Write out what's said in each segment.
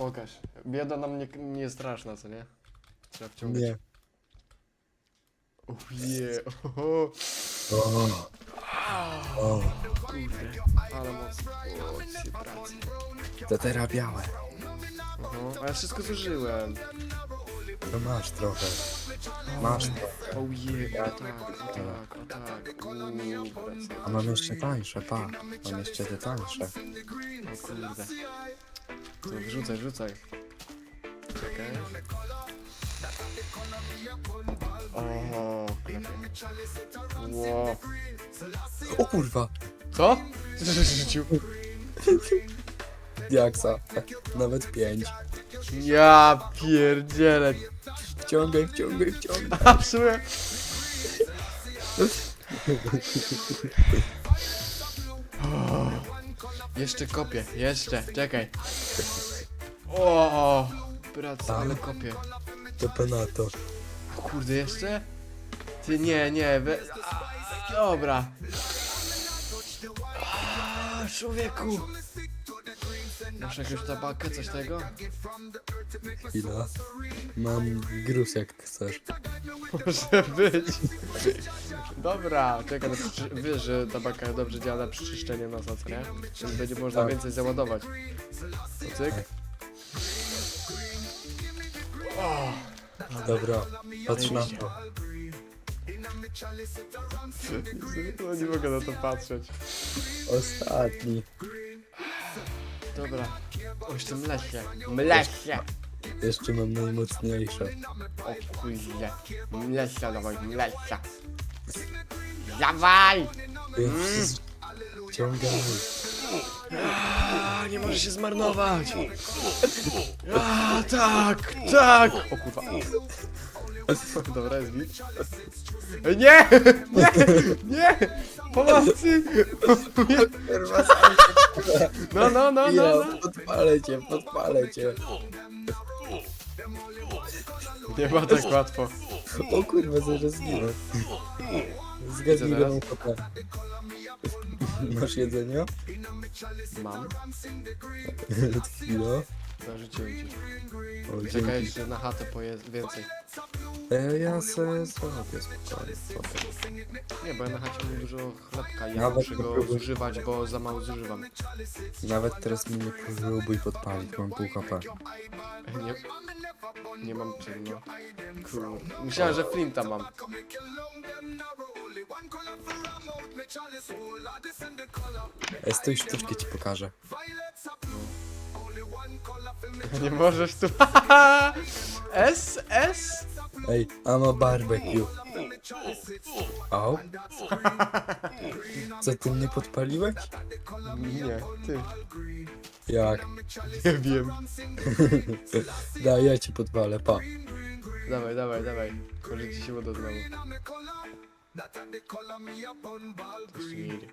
Pokaż. Bieda nam nie, nie jest straszna, co nie? Trzeba wciągać. Nie. Oje, oho, O, o, ale mocno. O, dzisiaj pracy. to teraz białe. Oho, a ja wszystko zużyłem. No masz trochę. Masz trochę. Oje, o tak, o tak, o tak. Uuu, A mam jeszcze tańsze, pa. Mam jeszcze te tańsze. O kurde. To wrzucaj, wrzucaj. Czekaj. O. Ło. O kurwa! Co? Rzucił? Diaksa. Nawet pięć. Ja pierdzielę. Wciągaj, wciągaj, wciągaj. A w sumie... O, jeszcze kopię, jeszcze, czekaj. O, praca, ale kopię. To penato. O Kurde, jeszcze? Ty nie, nie, we... Dobra. A, człowieku. Masz jakąś tabakę, coś tego? Chwila. Mam gruz jak chcesz. Może być. Dobra, czekaj, przecież wiesz, że tabaka dobrze działa na przyczyszczenie nosa, co nie? Więc będzie można Tak. więcej załadować. To cyk. O, Dobra, patrz na to. no nie mogę na to patrzeć. Ostatni. Dobra. O, jeszcze mlesie. Mlesie! Jeszcze mam najmocniejsze. O kurde. Mlesia, dawaj, mlesia. Dawaj! Więc Wciągaj. A, nie może się zmarnować. A, tak, tak. O kurwa. Dobra, jest. Ej, Nie! Nie! Nie! Pomocy! No, no, no, no, no. podpalę cię, podpalę cię. Nie ma tak łatwo. O kurwa, zaraz zginę. Zgadnij go kota. Masz jedzenie? Mam. Chwila. Zarzuciłem ci. O, Czekaj, dzięki. jeszcze na chatę pojedz więcej. E, ja se zrobię spokojnie. potem. Nie, bo ja na chacie mam dużo chlebka i ja Nawet muszę go próbuj. zużywać, bo za mało zużywam. Nawet teraz mi nie próbuj podpalić, mam pół HP. Nie, nie mam. Kurde. Myślałem, że flinta mam. E, stój, sztuczkę ci pokażę. Nie możesz tu. S, S? Ej, ama barbecue. Au. Co, ty mnie podpaliłeś? Nie, ty. Jak? Nie wiem. Daj, ja ci podpalę, pa. Dawaj, dawaj, dawaj. Może ci się woda znowu. To jeszcze nie idzie.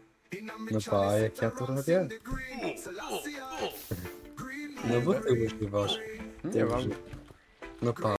No pa, jak ja to robię? No bo ty używasz. Nie mam. No pa.